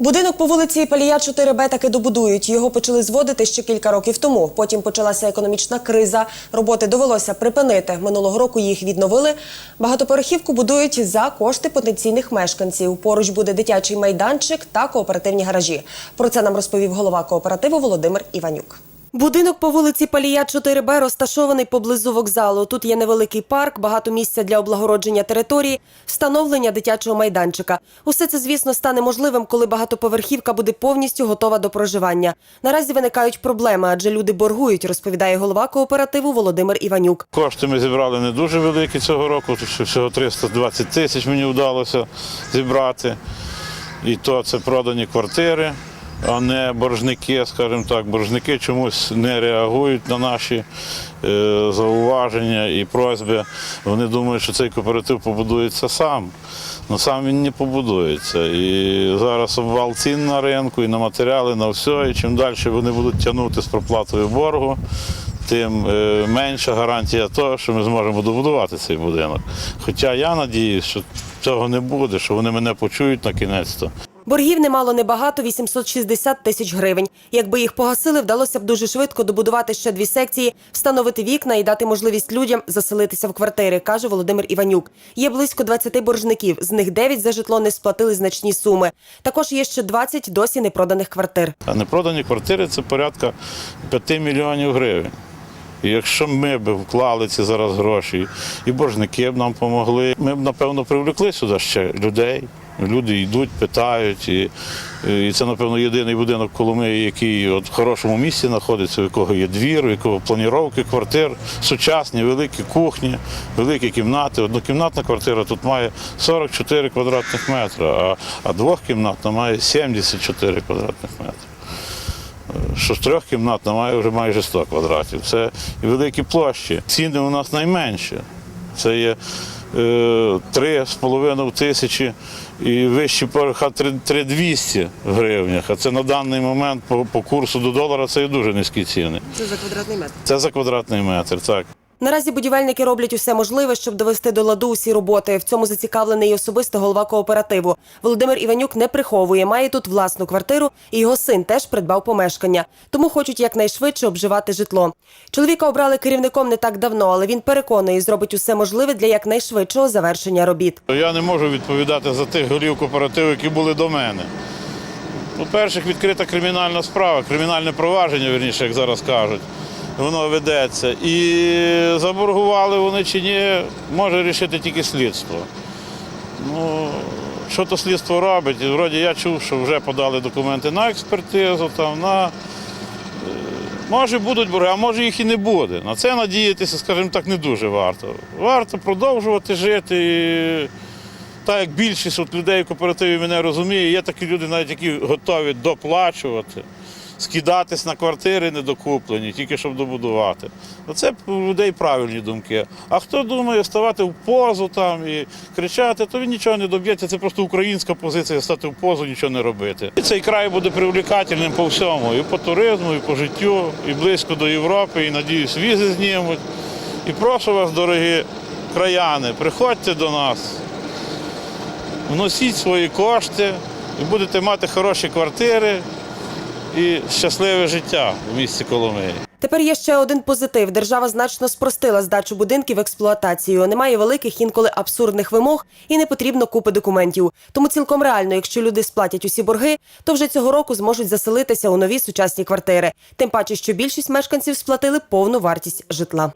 Будинок по вулиці Палія 4Б таки добудують. Його почали зводити ще кілька років тому. Потім почалася економічна криза. Роботи довелося припинити. Минулого року їх відновили. Багатоповерхівку будують за кошти потенційних мешканців. Поруч буде дитячий майданчик та кооперативні гаражі. Про це нам розповів голова кооперативу Володимир Іванюк. Будинок по вулиці Палія 4Б розташований поблизу вокзалу. Тут є невеликий парк, багато місця для облагородження території, встановлення дитячого майданчика. Усе це, звісно, стане можливим, коли багатоповерхівка буде повністю готова до проживання. Наразі виникають проблеми, адже люди боргують, розповідає голова кооперативу Володимир Іванюк. Кошти ми зібрали не дуже великі цього року, всього 320 тисяч мені вдалося зібрати. І то це продані квартири, а не боржники, скажімо так. Боржники чомусь не реагують на наші е, зауваження і просьби. Вони думають, що цей кооператив побудується сам. але сам він не побудується. І зараз обвал цін на ринку, і на матеріали, на все. І чим далі вони будуть тягнути з проплатою боргу, тим е, менша гарантія того, що ми зможемо добудувати цей будинок. Хоча я надіюсь, що цього не буде, що вони мене почують на кінець-то. Боргів немало небагато 860 тисяч гривень. Якби їх погасили, вдалося б дуже швидко добудувати ще дві секції, встановити вікна і дати можливість людям заселитися в квартири, каже Володимир Іванюк. Є близько 20 боржників. З них 9 за житло не сплатили значні суми. Також є ще 20 досі непроданих квартир. А непродані квартири це порядка 5 мільйонів гривень. І якщо ми б вклали ці зараз гроші, і боржники б нам допомогли, ми б, напевно, привлекли сюди ще людей. Люди йдуть, питають, і, і це, напевно, єдиний будинок Коломиї, який от в хорошому місці знаходиться, у якого є двір, у якого планіровки квартир, сучасні, великі кухні, великі кімнати. Однокімнатна квартира тут має 44 квадратних метри, а, а двохкімнатна має 74 квадратних метри що з трьох кімнат має вже майже 100 квадратів. Це великі площі. Ціни у нас найменші. Це є 3,5 тисячі і вищі поверха 3200 в гривнях. А це на даний момент по, по курсу до долара це є дуже низькі ціни. Це за квадратний метр. Це за квадратний метр, так. Наразі будівельники роблять усе можливе, щоб довести до ладу усі роботи. В цьому зацікавлений і особисто голова кооперативу. Володимир Іванюк не приховує, має тут власну квартиру, і його син теж придбав помешкання. Тому хочуть якнайшвидше обживати житло. Чоловіка обрали керівником не так давно, але він переконує, зробить усе можливе для якнайшвидшого завершення робіт. Я не можу відповідати за тих голів кооперативу, які були до мене. По-перше, відкрита кримінальна справа, кримінальне провадження, вірніше, як зараз кажуть. Воно ведеться. І заборгували вони чи ні, може рішити тільки слідство. Ну, що то слідство робить? І Вроді я чув, що вже подали документи на експертизу, там, на е, Може будуть борги, а може їх і не буде. На це надіятися, скажімо так, не дуже варто. Варто продовжувати жити. І так як більшість от людей в кооперативі мене розуміє, є такі люди, навіть які готові доплачувати, скидатись на квартири недокуплені, тільки щоб добудувати. Це у людей правильні думки. А хто думає ставати в позу там і кричати, то він нічого не доб'ється. Це просто українська позиція стати в позу, нічого не робити. І цей край буде привлекательним по всьому, і по туризму, і по життю, і близько до Європи, і надіюсь, візи знімуть. І прошу вас, дорогі краяни, приходьте до нас, вносіть свої кошти і будете мати хороші квартири і щасливе життя в місті Коломиї. Тепер є ще один позитив. Держава значно спростила здачу будинків в експлуатацію. Немає великих інколи абсурдних вимог і не потрібно купи документів. Тому цілком реально, якщо люди сплатять усі борги, то вже цього року зможуть заселитися у нові сучасні квартири. Тим паче, що більшість мешканців сплатили повну вартість житла.